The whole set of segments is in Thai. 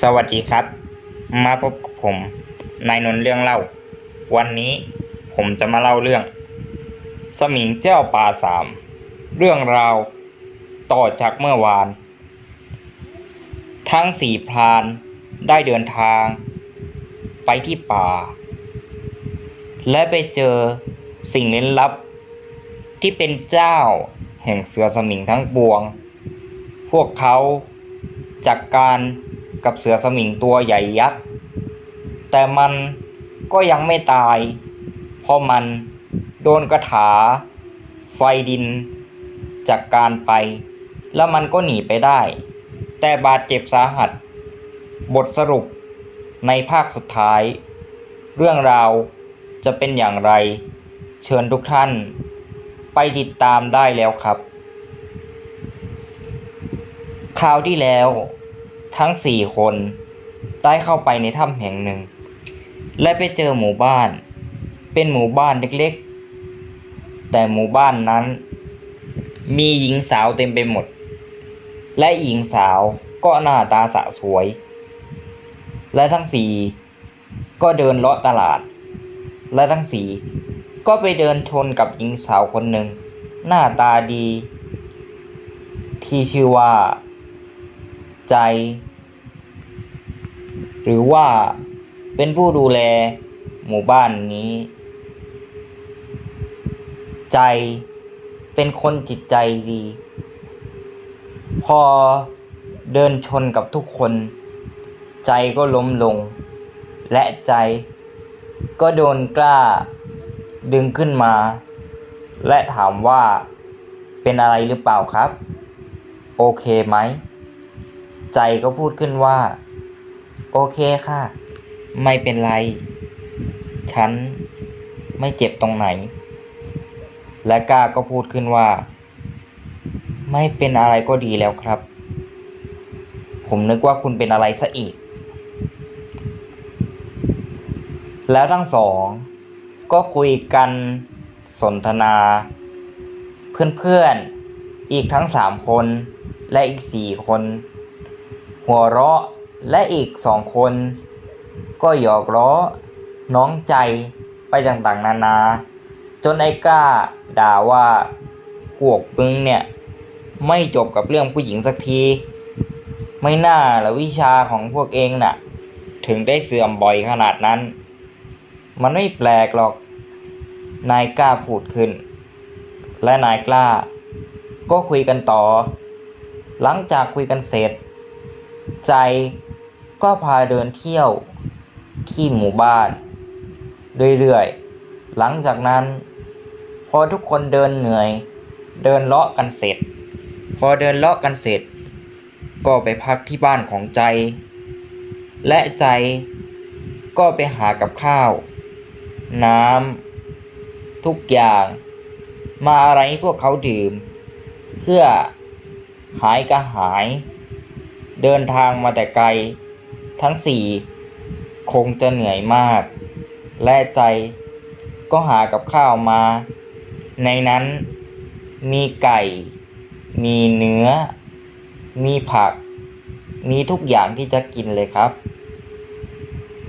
สวัสดีครับ มาพบกับผมนายนนท์เรื่องเล่า วันนี้ผมจะมาเล่าเรื่อง สมิงเจ้าป่าสาม เรื่องราวต่อจากเมื่อวาน ทั้งสี่พรานได้เดินทาง ไปที่ป่า และไปเจอสิ่งลึกลับ ที่เป็นเจ้าแห่งเสือสมิงทั้งปวง พวกเขาจัดกการ กับเสือสมิงตัวใหญ่ยักษ์ แต่มันก็ยังไม่ตาย เพราะมันโดนกระถา ไฟดิน จากการไป แล้วมันก็หนีไปได้ แต่บาดเจ็บสาหัส บทสรุปในภาคสุดท้าย เรื่องราวจะเป็นอย่างไร เชิญทุกท่าน ไปติดตามได้แล้วครับ คราวที่แล้ว ทั้งสี่คนได้เข้าไปในถ้ำแห่งหนึ่ง และไปเจอหมู่บ้าน เป็นหมู่บ้านเล็กๆ แต่หมู่บ้านนั้น มีหญิงสาวเต็มไปหมด และหญิงสาวก็หน้าตาสะสวย และทั้งสี่ก็เดินเลาะตลาด และทั้งสี่ก็ไปเดินชนกับหญิงสาวคนหนึ่ง หน้าตาดี ที่ชื่อว่า ใจ หรือว่าเป็นผู้ดูแลหมู่บ้านนี้ ใจเป็นคนจิตใจดี พอเดินชนกับทุกคน ใจก็ล้มลง และใจก็โดนกล้าดึงขึ้นมา และถามว่าเป็นอะไรหรือเปล่าครับ โอเคไหม ใจก็พูดขึ้นว่า โอเคค่ะ ไม่เป็นไร ฉันไม่เจ็บตรงไหน และก้าก็พูดขึ้นว่า ไม่เป็นอะไรก็ดีแล้วครับ ผมนึกว่าคุณเป็นอะไรซะอีก แล้วทั้งสอง ก็คุยกันสนทนา เพื่อนๆอีกทั้งสามคนและอีกสี่คน หัวเราะ และอีกสองคน ก็หยอกล้อน้องใจไปต่างๆ นานา จนไอ้ก้าด่าว่าพวกมึงเนี่ย ไม่จบกับเรื่องผู้หญิงสักที ไม่น่าละวิชาของพวกเองน่ะ ถึงได้เสื่อมบ่อยขนาดนั้น มันไม่แปลกหรอก นายกล้าพูดขึ้น และนายกล้า ก็คุยกันต่อ หลังจากคุยกันเสร็จ ใจ ก็พาเดินเที่ยวที่หมู่บ้าน เรื่อยๆ หลังจากนั้น พอทุกคนเดินเหนื่อย เดินเลาะกันเสร็จ พอเดินเลาะกันเสร็จ ก็ไปพักที่บ้านของใจ และใจก็ไปหากับข้าว น้ำทุกอย่าง มาอะไรให้พวกเขาดื่ม เพื่อหายกระหาย เดินทางมาแต่ไกล ทั้งสี่คงจะเหนื่อยมาก และใจก็หากับข้าวมา ในนั้นมีไก่ มีเนื้อ มีผัก มีทุกอย่างที่จะกินเลยครับ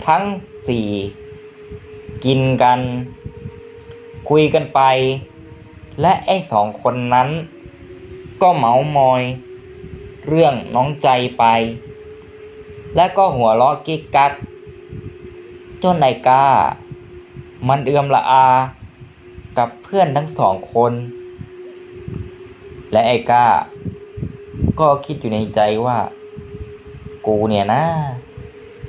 ทั้งสี่กินกัน คุยกันไป และไอ้สองคนนั้น ก็เมามอย เรื่องน้องใจไป และก็หัวเราะกิ๊กกักจนไอ้ก้ามันเอือมละอา กับเพื่อนทั้งสองคน และไอ้ก้า ก็คิดอยู่ในใจว่า กูเนี่ยนะ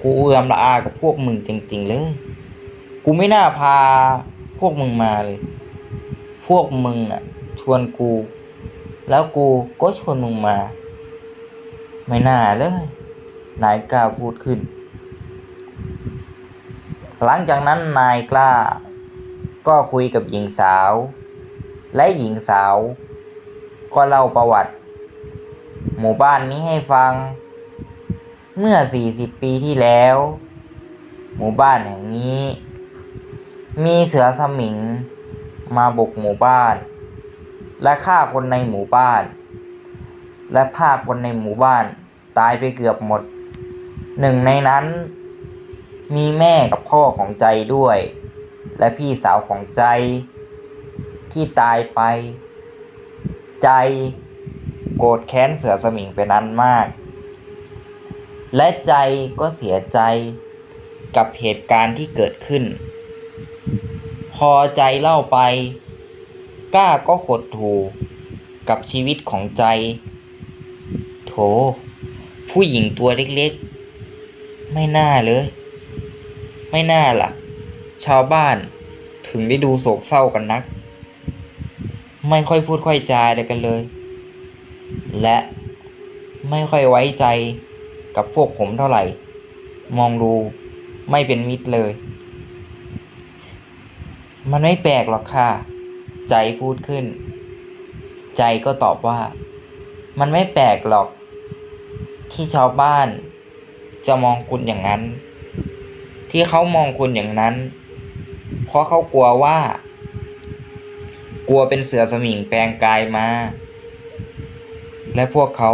กูเอือมละอากับพวกมึงจริง ๆ เลย กูไม่น่าพาพวกมึงมาเลย พวกมึงอะ ชวนกู แล้วกูก็ชวนมึงมา ไม่น่าเลย นายกล้าพูดขึ้น หลังจากนั้นนายกล้าก็คุยกับหญิงสาว และหญิงสาว ก็เล่าประวัติ หมู่บ้านนี้ให้ฟัง เมื่อ 40 ปีที่แล้ว หมู่บ้านแห่งนี้ มีเสือสมิงมาบุกหมู่บ้าน และฆ่าคนในหมู่บ้าน และฆ่าคนในหมู่บ้านตายไปเกือบหมด หนึ่งในนั้น มีแม่กับพ่อของใจด้วย และพี่สาวของใจ ที่ตายไป ใจโกรธแค้นเสือสมิงเป็นอันมาก และใจก็เสียใจกับเหตุการณ์ที่เกิดขึ้น พอใจเล่าไป ก้าก็หดถูกับชีวิตของใจ โถ ผู้หญิงตัวเล็กๆ ไม่น่าเลย ไม่น่าล่ะ ชาวบ้านถึงได้ดูโศกเศร้ากันนัก ไม่ค่อยพูดค่อยจาอะไรกันเลย และไม่ค่อยไว้ใจกับพวกผมเท่าไหร่ มองดูไม่เป็นมิตรเลย มันไม่แปลกหรอกค่ะ ใจพูดขึ้น ใจก็ตอบว่า มันไม่แปลกหรอก ที่ชาวบ้าน จะมองคุณอย่างนั้น ที่เขามองคุณอย่างนั้น เพราะเขากลัวว่า กลัวเป็นเสือสมิงแปลงกายมา และพวกเขา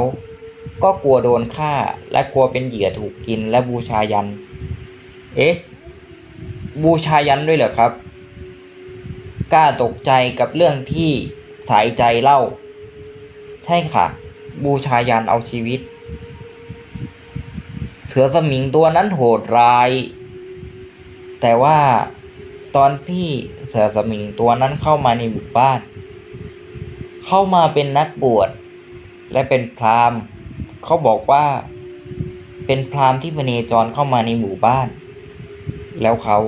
ก็กลัวโดนฆ่าและกลัวเป็นเหยื่อถูกกินและบูชายัน เอ๊ะ บูชายันด้วยเหรอครับ กล้าตกใจกับเรื่องที่สายใจเล่า ใช่ค่ะ บูชายันเอาชีวิต เสือสมิงตัวนั้นโหดร้าย แต่ว่าตอนที่เสือสมิงตัวนั้นเข้ามาในหมู่บ้าน เข้ามาเป็นนักบวชและเป็นพราหมณ์ เขาบอกว่าเป็นพราหมณ์ที่พเนจรเข้ามาในหมู่บ้าน แล้วเขา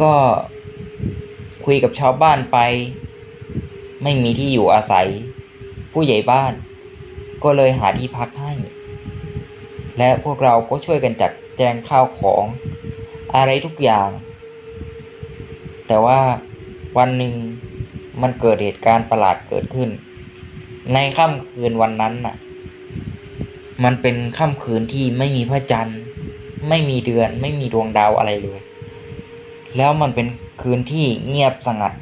ก็คุยกับชาวบ้านไป ไม่มีที่อยู่อาศัย ผู้ใหญ่บ้าน ก็เลยหาที่พักให้ และพวกเราก็ช่วยกันจัดแจงข้าวของอะไรทุกอย่าง แต่ว่าวันหนึ่งมันเกิดเหตุการณ์ประหลาดเกิดขึ้น ในค่ำคืนวันนั้นน่ะ มันเป็นค่ำคืนที่ไม่มีพระจันทร์ ไม่มีเดือน ไม่มีดวงดาวอะไรเลย แล้วมันเป็นคืนที่เงียบสงัด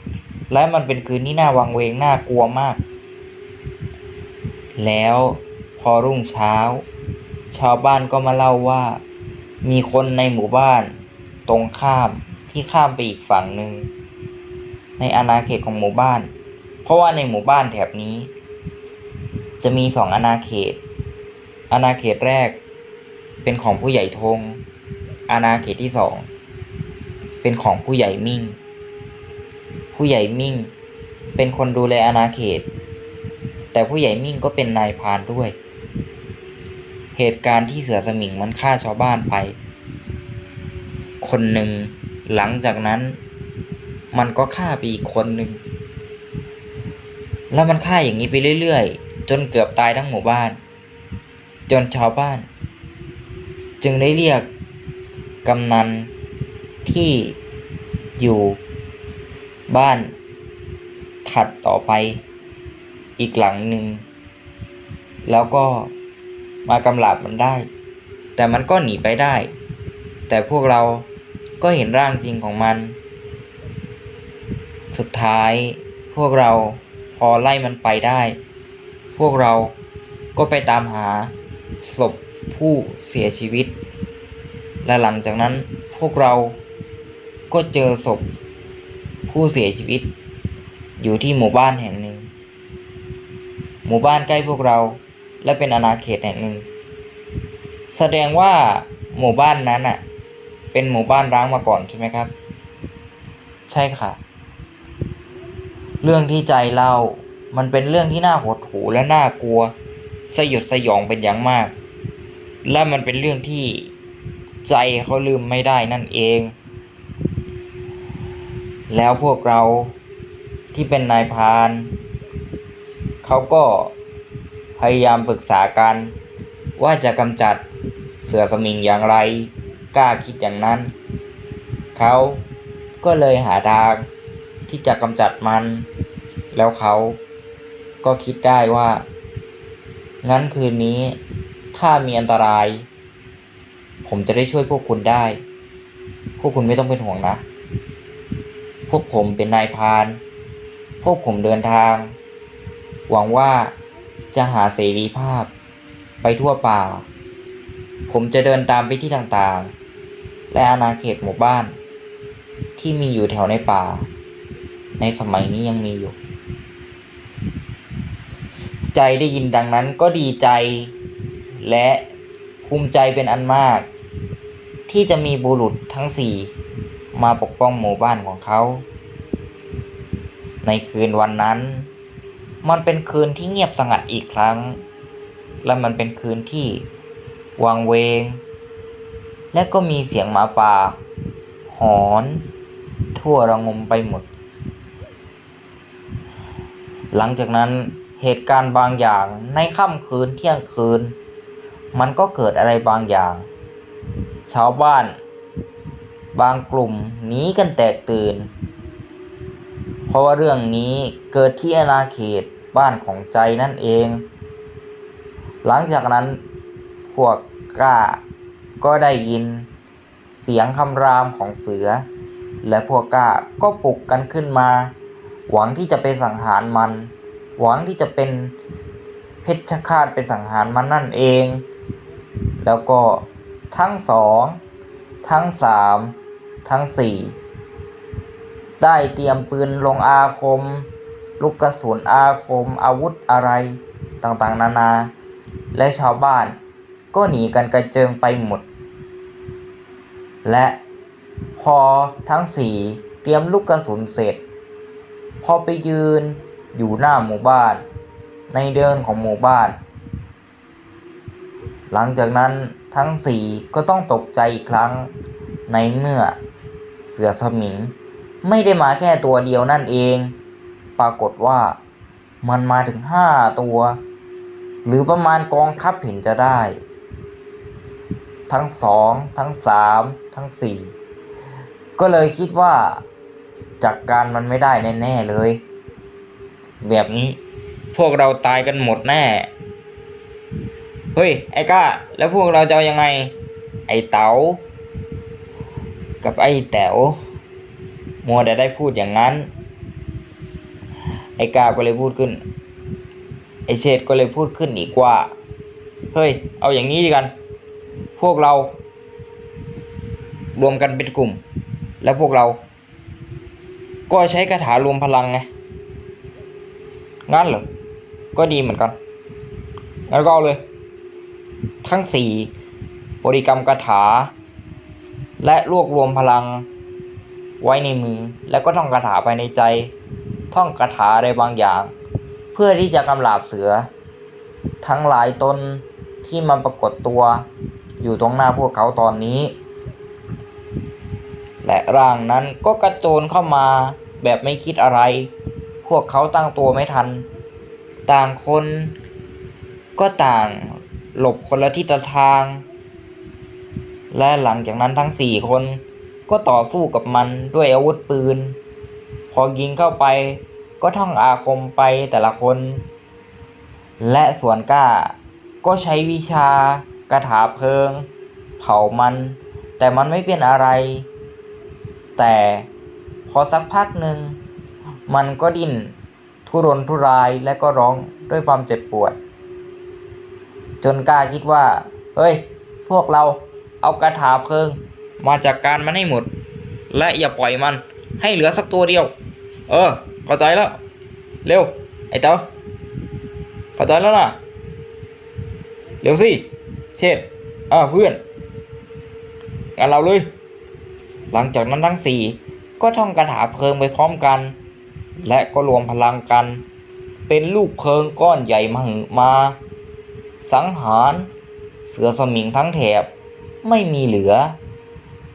และมันเป็นคืนที่น่าวังเวงน่ากลัวมาก แล้วพอรุ่งเช้า ชาวบ้านก็มาเล่าว่า มีคนในหมู่บ้าน ตรงข้ามที่ข้ามไปอีกฝั่งหนึ่งในอาณาเขตของหมู่บ้าน เพราะว่าในหมู่บ้านแถบนี้ จะมีสองอาณาเขต อาณาเขตแรก เป็นของผู้ใหญ่ธงอาณาเขตที่สองเป็นของผู้ใหญ่มิ่ง ผู้ใหญ่มิ่ง เป็นคนดูแลอาณาเขต แต่ผู้ใหญ่มิ่งก็เป็นนายพานด้วย เหตุการณ์ที่เสือสมิงมันฆ่าชาวบ้านไป คนหนึ่ง หลังจากนั้น มันก็ฆ่าไปอีกคนหนึ่ง แล้วมันฆ่าอย่างนี้ไปเรื่อยๆ จนเกือบตายทั้งหมู่บ้าน จนชาวบ้าน จึงได้เรียกกำนันที่อยู่บ้านถัดต่อไปอีกหลังหนึ่ง แล้วก็ มากำลับมันได้ แต่มันก็หนีไปได้ แต่พวกเราก็เห็นร่างจริงของมัน สุดท้ายพวกเราพอไล่มันไปได้ พวกเราก็ไปตามหาศพผู้เสียชีวิต และหลังจากนั้นพวกเราก็เจอศพผู้เสียชีวิต อยู่ที่หมู่บ้านแห่งหนึ่ง หมู่บ้านใกล้พวกเรา และเป็นอาณาเขตแห่งหนึ่ง แสดงว่าหมู่บ้านนั้นอะ เป็นหมู่บ้านร้างมาก่อนใช่ไหมครับ ใช่ค่ะ เรื่องที่ใจเล่ามันเป็นเรื่องที่น่าหดหู่และน่ากลัว สยดสยองเป็นอย่างมาก และมันเป็นเรื่องที่ใจเขาลืมไม่ได้นั่นเอง แล้วพวกเราที่เป็นนายพาน เขาก็ พยายามปรึกษากัน ว่าจะกำจัดเสือสมิงอย่างไร กล้าคิดอย่างนั้น เขาก็เลยหาทางที่จะกำจัดมัน แล้วเขาก็คิดได้ว่า งั้นคืนนี้ถ้ามีอันตราย ผมจะได้ช่วยพวกคุณได้ พวกคุณไม่ต้องเป็นห่วงนะ พวกผมเป็นนายพาน พวกผมเดินทาง หวังว่า จะหาเสรีภาพ ไปทั่วป่า ผมจะเดินตามไปที่ต่างๆ และอาณาเขตหมู่บ้าน ที่มีอยู่แถวในป่า ในสมัยนี้ยังมีอยู่ ใจได้ยินดังนั้นก็ดีใจ และภูมิใจเป็นอันมาก ที่จะมีบุรุษทั้งสี่มาปกป้องหมู่บ้านของเขา ในคืนวันนั้น มันเป็นคืนที่เงียบสงัดอีกครั้ง และมันเป็นคืนที่วังเวง และก็มีเสียงหมาป่า หอน ทั่วระงมไปหมด หลังจากนั้นเหตุการณ์บางอย่างในค่ำคืนเที่ยงคืน มันก็เกิดอะไรบางอย่าง ชาวบ้าน บางกลุ่มหนีกันแตกตื่น เพราะว่าเรื่องนี้เกิดที่อาณาเขต บ้านของใจนั่นเอง หลังจากนั้นพวกก้าก็ได้ยินเสียงคำรามของเสือ และพวกก้าก็ปลุกกันขึ้นมา หวังที่จะไปสังหารมัน หวังที่จะเป็นเพชฌฆาตเป็นสังหารมันนั่นเอง แล้วก็ทั้งสองทั้งสามทั้งสี่ได้เตรียมปืนลงอาคม ลูกกระสุนอาคมอาวุธอะไรต่างๆ นานา และชาวบ้านก็หนีกันกระเจิงไปหมด และพอทั้งสี่เตรียมลูกกระสุนเสร็จ พอไปยืนอยู่หน้าหมู่บ้าน ในเดินของหมู่บ้าน หลังจากนั้นทั้งสี่ก็ต้องตกใจอีกครั้งในเมื่อเสือสมิงไม่ได้มาแค่ตัวเดียวนั่นเอง ปรากฏว่ามันมาถึงห้าตัว หรือประมาณกองทัพเห็นจะได้ ทั้งสองทั้งสามทั้งสี่ก็เลยคิดว่าจัดกการมันไม่ได้แน่ ๆ เลย แบบนี้พวกเราตายกันหมดแน่ เฮ้ย ไอ้ก้า แล้วพวกเราจะเอายังไง ไอ้เต๋ากับไอ้แต๋วมัวแต่ได้พูดอย่างนั้น ไอ้กาก็เลยพูดขึ้น ไอ้เชษก็เลยพูดขึ้นอีกว่า เฮ้ย เอาอย่างนี้ดีกัน พวกเรา รวมกันเป็นกลุ่ม แล้วพวกเรา ก็ใช้คาถารวมพลังไง งั้นเหรอ ก็ดีเหมือนกัน งั้นก็เอาเลย ทั้งสี่บริกรรมคาถา และรวบรวมพลังไว้ในมือ แล้วก็ท่องคาถาไปในใจ ท่องคาถาอะไรบางอย่าง เพื่อที่จะกำราบเสือ ทั้งหลายตนที่มาปรากฏตัวอยู่ตรงหน้าพวกเขาตอนนี้ และร่างนั้นก็กระโจนเข้ามาแบบไม่คิดอะไร พวกเขาตั้งตัวไม่ทัน ต่างคนก็ต่างหลบคนละทิศทาง และหลังจากนั้นทั้งสี่คนก็ต่อสู้กับมันด้วยอาวุธปืน อยิงเข้าไป ก็ท่องอาคมไปแต่ละคน และส่วนก้าก็ใช้วิชากระถาเพลิง เผามัน แต่มันไม่เป็นอะไร แต่พอสักพักหนึ่ง มันก็ดิ้นทุรนทุรายและก็ร้องด้วยความเจ็บปวด จนก้าคิดว่า เฮ้ย พวกเราเอากระถาเพลิง มาจากการมันให้หมด และอย่าปล่อยมันให้เหลือสักตัวเดียว เออเข้าใจแล้ว เร็ว ไอ้เต้าเข้าใจแล้วนะเร็วสิ เช่นอ่าเพื่อนงั้นเราเลย หลังจากนั้นทั้งสี่ก็ท่องคาถาเพลิงไปพร้อมกัน และก็รวมพลังกัน เป็นลูกเพลิงก้อนใหญ่มาหือมา สังหารเสือสมิงทั้งแถบไม่มีเหลือ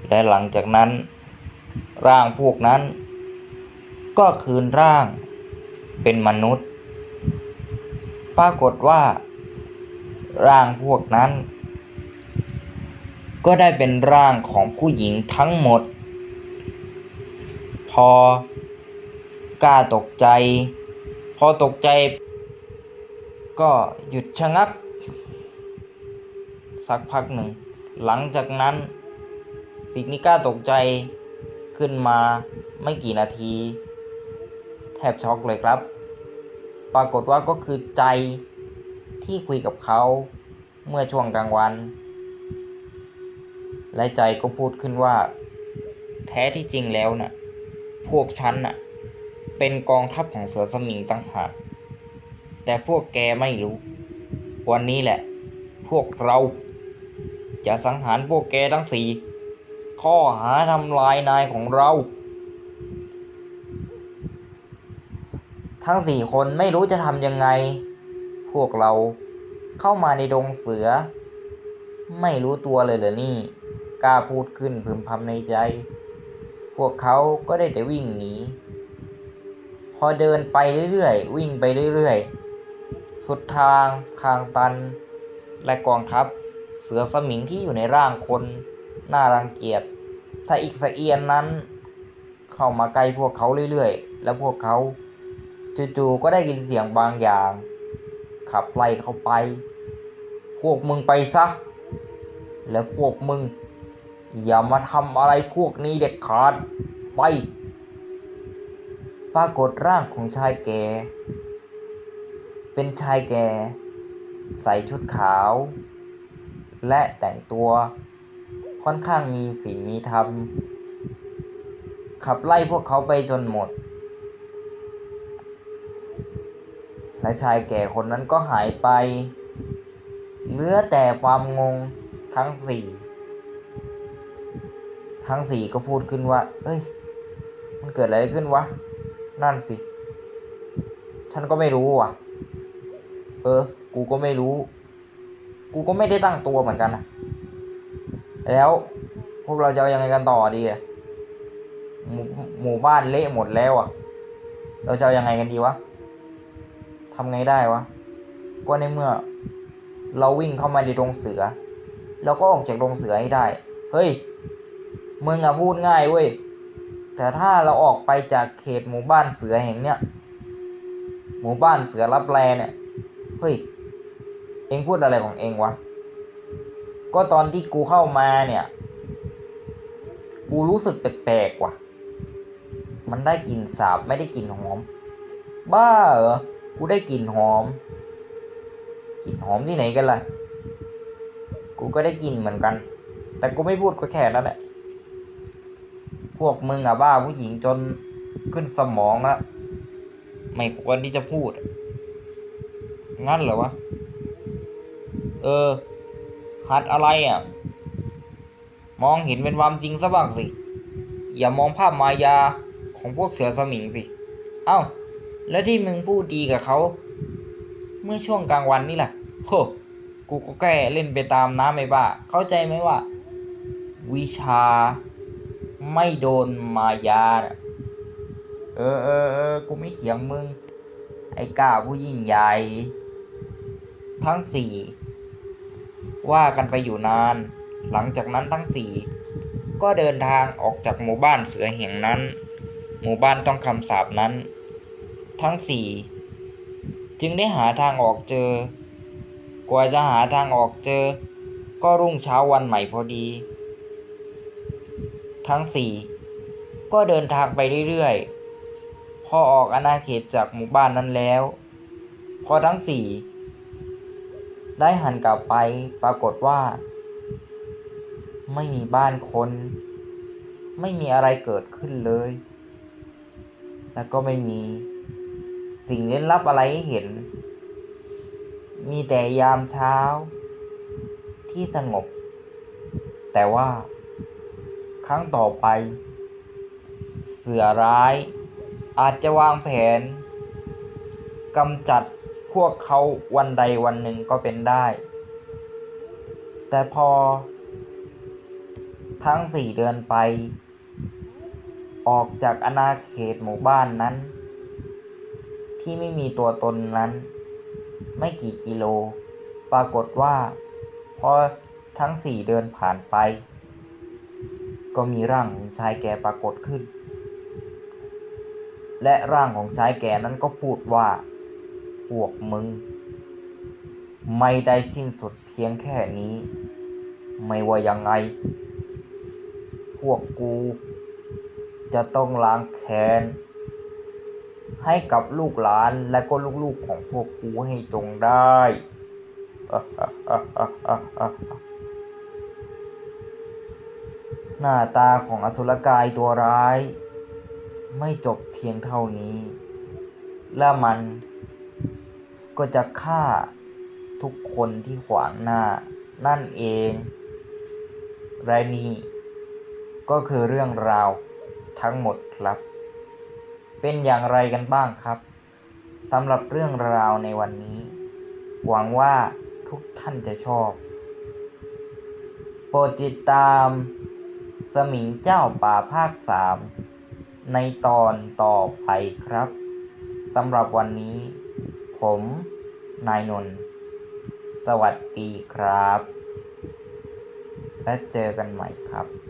และหลังจากนั้น ร่างพวกนั้น ก็คืนร่างเป็นมนุษย์ ปรากฏว่า ร่างพวกนั้น ก็ได้เป็นร่างของผู้หญิงทั้งหมด พอกล้าตกใจ พอตกใจ ก็หยุดชะงัก สักพักหนึ่ง หลังจากนั้นสิ่งที่กล้าตกใจขึ้นมาไม่กี่นาที บช็อกเลยครับ ปรากฏว่าก็คือใจที่คุยกับเขาเมื่อช่วงกลางวัน และใจก็พูดขึ้นว่า แท้ที่จริงแล้วน่ะ พวกฉันน่ะ เป็นกองทัพของเสือสมิงต่างหากแต่พวกแกไม่รู้ วันนี้แหละ พวกเราจะสังหารพวกแกทั้งสี่ข้อหาทำลายนายของเรา ทั้งสี่คนไม่รู้จะทำยังไง พวกเราเข้ามาในดงเสือ ไม่รู้ตัวเลยเหรอนี่ กล้าพูดขึ้นพึมพำในใจ พวกเขาก็ได้แต่วิ่งหนี พอเดินไปเรื่อยๆ วิ่งไปเรื่อยๆ สุดทางทางตัน และกองทัพ เสือสมิงที่อยู่ในร่างคนน่ารังเกียจสะอิกสะเอียนนั้น เข้ามาใกล้พวกเขาเรื่อยๆ แล้วพวกเขา จู่ๆก็ได้ยินเสียงบางอย่าง ขับไล่เข้าไป พวกมึงไปซะ แล้วพวกมึง อย่ามาทำอะไรพวกนี้เด็ดขาดไป ปรากฏร่างของชายแก่ เป็นชายแก่ ใส่ชุดขาว และแต่งตัวค่อนข้างมีศีลมีธรรมขับไล่พวกเขาไปจนหมด และชายแก่คนนั้นก็หายไปเหลือแต่ความงงทั้งสี่ทั้งสี่ก็พูดขึ้นว่า เอ้ย มันเกิดอะไรขึ้นวะ นั่นสิ ฉันก็ไม่รู้ว่ะ เออ กูก็ไม่รู้ กูก็ไม่ได้ตั้งตัวเหมือนกันนะแล้วพวกเราจะยังไงกันต่อดีอะหมู่บ้านเละหมดแล้วอะ เราจะยังไงกันดีวะ ทำไงได้วะ ก็ในเมื่อ เราวิ่งเข้ามาในดงเสือ เราก็ออกจากดงเสือให้ได้ เฮ้ย มึงอะพูดง่ายเว้ย แต่ถ้าเราออกไปจากเขตหมู่บ้านเสือแห่งเนี้ย หมู่บ้านเสือรับแลเนี่ย เฮ้ย เองพูดอะไรของเองวะ ก็ตอนที่กูเข้ามาเนี่ย กูรู้สึกแปลกๆว่ะ มันได้กลิ่นสาบไม่ได้กลิ่นหอม บ้าเหรอ กูได้กลิ่นหอม กลิ่นหอมที่ไหนกันล่ะ กูก็ได้กลิ่นเหมือนกัน แต่กูไม่พูดก็แค่นั้นแหละ พวกมึงอะบ้าผู้หญิงจนขึ้นสมองละไม่ควรที่จะพูด งั้นเหรอวะ เออ หัดอะไรอะ มองเห็นเป็นความจริงซะบ้างสิ อย่ามองภาพมายาของพวกเสือสมิงสิ เอ้า แล้วที่มึงพูดดีกับเขาเมื่อช่วงกลางวันนี่แหละโหกูก็แค่เล่นไปตามน้ำไม่บ้า เข้าใจไหมว่า วิชาไม่โดนมายา เออเออเออกูไม่เถียงมึง ไอ้ก้าผู้ยิ่งใหญ่ ทั้งสี่ ว่ากันไปอยู่นาน หลังจากนั้นทั้งสี่ ก็เดินทางออกจากหมู่บ้านเสือแห่งนั้น หมู่บ้านต้องคำสาปนั้น ทั้งสี่จึงได้หาทางออกเจอ กว่าจะหาทางออกเจอ ก็รุ่งเช้าวันใหม่พอดี ทั้งสี่ก็เดินทางไปเรื่อยๆ พอออกอาณาเขตจากหมู่บ้านนั้นแล้ว พอทั้งสี่ได้หันกลับไปปรากฏว่า ไม่มีบ้านคน ไม่มีอะไรเกิดขึ้นเลย แล้วก็ไม่มี สิ่งเล่นลับอะไรให้เห็น มีแต่ยามเช้า ที่สงบ แต่ว่า ครั้งต่อไป เสือร้าย อาจจะวางแผนกำจัดพวกเขาวันใดวันหนึ่งก็เป็นได้ แต่พอ ทั้งสี่เดือนไป ออกจากอาณาเขตหมู่บ้านนั้น ที่ไม่มีตัวตนนั้น ไม่กี่กิโล ปรากฏว่า พอทั้งสี่เดินผ่านไป ก็มีร่างของชายแก่ปรากฏขึ้น และร่างของชายแก่นั้นก็พูดว่า พวกมึง ไม่ได้สิ้นสุดเพียงแค่นี้ ไม่ว่ายังไง พวกกู จะต้องล้างแค้น ให้กับลูกหลานและก็ลูกๆของพวกกูให้จงได้ หน้าตาของอสุรกายตัวร้าย ไม่จบเพียงเท่านี้ และมันก็จะฆ่าทุกคนที่ขวางหน้านั่นเองและนี่ก็คือเรื่องราวทั้งหมดครับ เป็นอย่างไรกันบ้างครับสำหรับเรื่องราวในวันนี้ หวังว่าทุกท่านจะชอบ โปรดติดตาม สมิงเจ้าป่าภาคสามในตอนต่อไปครับสำหรับวันนี้ ผมนายนนท์สวัสดีครับ และเจอกันใหม่ครับ